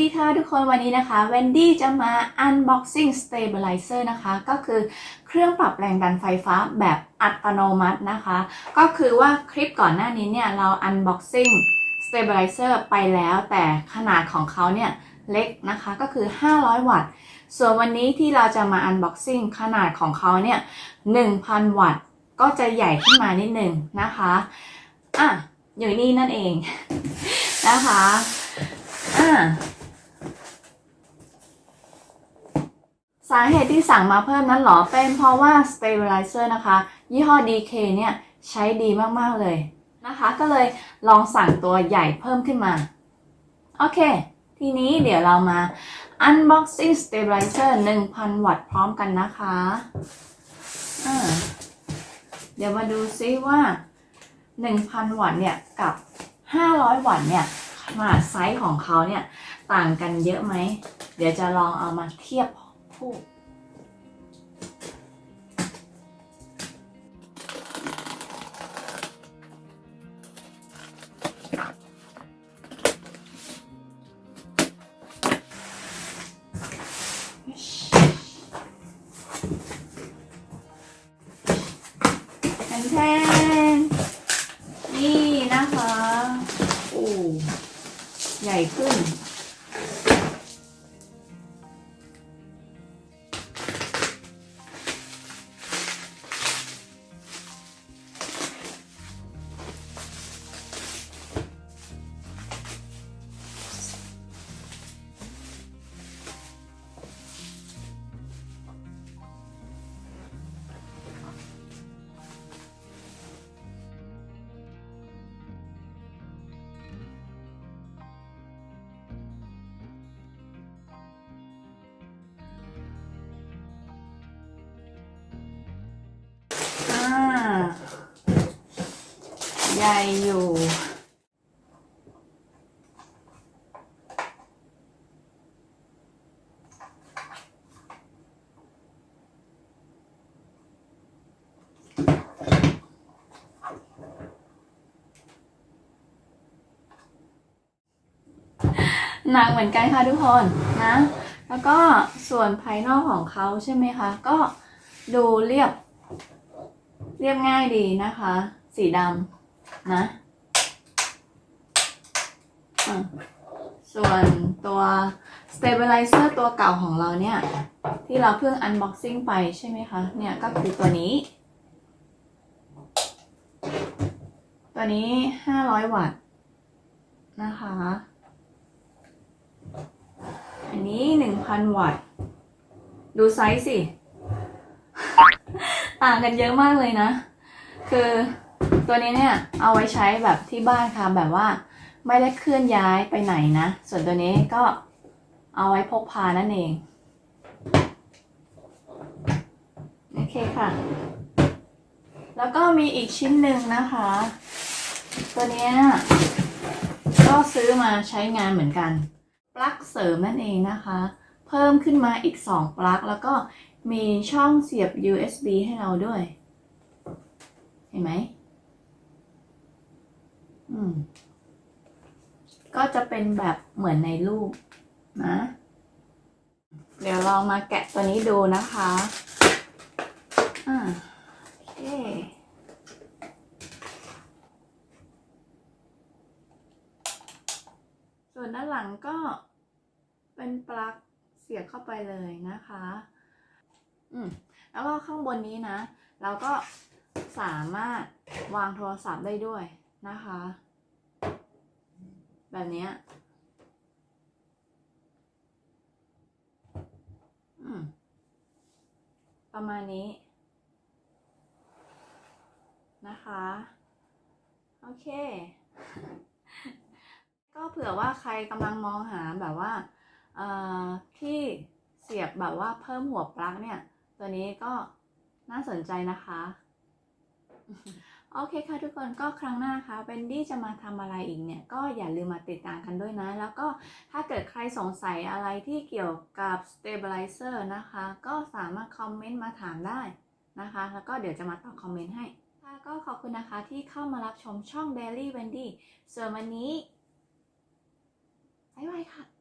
ดีค่ะทุกคนวันนี้นะคะเวนดี้จะมา unboxing stabilizer นะคะ ก็คือเครื่องปรับแรงดันไฟฟ้าแบบอัตโนมัตินะคะ ก็คือว่าคลิปก่อนหน้านี้เนี่ยเรา unboxing stabilizer ไปแล้วแต่ขนาดของเขาเนี่ยเล็กนะคะก็คือ 500 วัตต์ ส่วนวันนี้ที่เราจะมา unboxing ขนาดของเขาเนี่ย 1,000 วัตต์ ก็จะใหญ่ขึ้นมานิดหนึ่งนะคะอะอยู่นี่นั่นเองนะคะ อ่าาเหตุที่สั่งมาเพิ่มนั้นหรอ เป็นเพราะว่า stabilizer นะคะ ยี่ห้อ DK เนี่ย ใช้ดีมาก ๆ เลยนะคะ ก็เลยลองสั่งตัวใหญ่เพิ่มขึ้นมา โอเค ทีนี้เดี๋ยวเรามา unboxing stabilizer 1,000 วัตต์พร้อมกันนะคะอ่าเดี๋ยวมาดูซิว่า 1,000 วัตต์เนี่ย กับ 500 วัตต์เนี่ยขนาดไซส์ของเขาเนี่ย ต่างกันเยอะไหม เดี๋ยวจะลองเอามาเทียบ คู่แทนแทนนี่นะคะ โอ้ ใหญ่ขึ้น ใหญ่อยู่ หนักเหมือนกันค่ะทุกคนนะ แล้วก็ส่วนภายนอกของเขาใช่ไหมคะ ก็ดูเรียบ เรียบง่ายดีนะคะ สีดำ นะะส่วนตัว stabilizer ตัวเก่าของเราเนี่ย ที่เราเพิ่ง unboxing ไปใช่ไหมคะ เนี่ยก็คือตัวนี้ ตัวนี้ 500 วัตต์นะคะ อันนี้ 1,000 วัตต์ ดูไซส์สิ ต่างกันเยอะมากเลยนะ คือ ตัวนี้เนี่ยเอาไว้ใช้แบบที่บ้านค่ะแบบว่าไม่ได้เคลื่อนย้ายไปไหนนะ ส่วนตัวนี้ก็เอาไว้พกพานั่นเอง โอเคค่ะ แล้วก็มีอีกชิ้นหนึ่งนะคะ ตัวนี้ก็ซื้อมาใช้งานเหมือนกัน ปลั๊กเสริมนั่นเองนะคะ เพิ่มขึ้นมาอีก 2 ปลั๊กแล้วก็มีช่องเสียบ USB ให้เราด้วย เห็นไหม ก็จะเป็นแบบเหมือนในรูปนะ เดี๋ยวลองมาแกะตัวนี้ดูนะคะอ่าโอเคส่วนด้านหลังก็เป็นปลั๊กเสียบเข้าไปเลยนะคะ อืม แล้วก็ข้างบนนี้นะ เราก็สามารถวางโทรศัพท์ได้ด้วยนะคะ แบบเนี้ยอืมประมาณนี้ นะคะ โอเค ก็เผื่อว่าใครกำลังมองหาแบบว่าเอ่อที่เสียบแบบว่าเพิ่มหัวปลั๊กเนี่ย ตัวนี้ก็น่าสนใจนะคะ โอเคค่ะทุกคนก็ครั้งหน้าคะเบนดี้จะมาทำอะไรอีกเนี่ย ก็อย่าลืมมาติดตามกันด้วยนะ แล้วก็ถ้าเกิดใครสงสัยอะไรที่เกี่ยวกับ stabilizer นะคะ ก็สามารถคอมเมนต์มาถามได้นะคะ แล้วก็เดี๋ยวจะมาตอบคอมเมนต์ให้ค่ะก็ขอบคุณนะคะที่เข้ามารับชมช่อง Daily Wendy ส่วนวันนี้บ๊ายบายค่ะ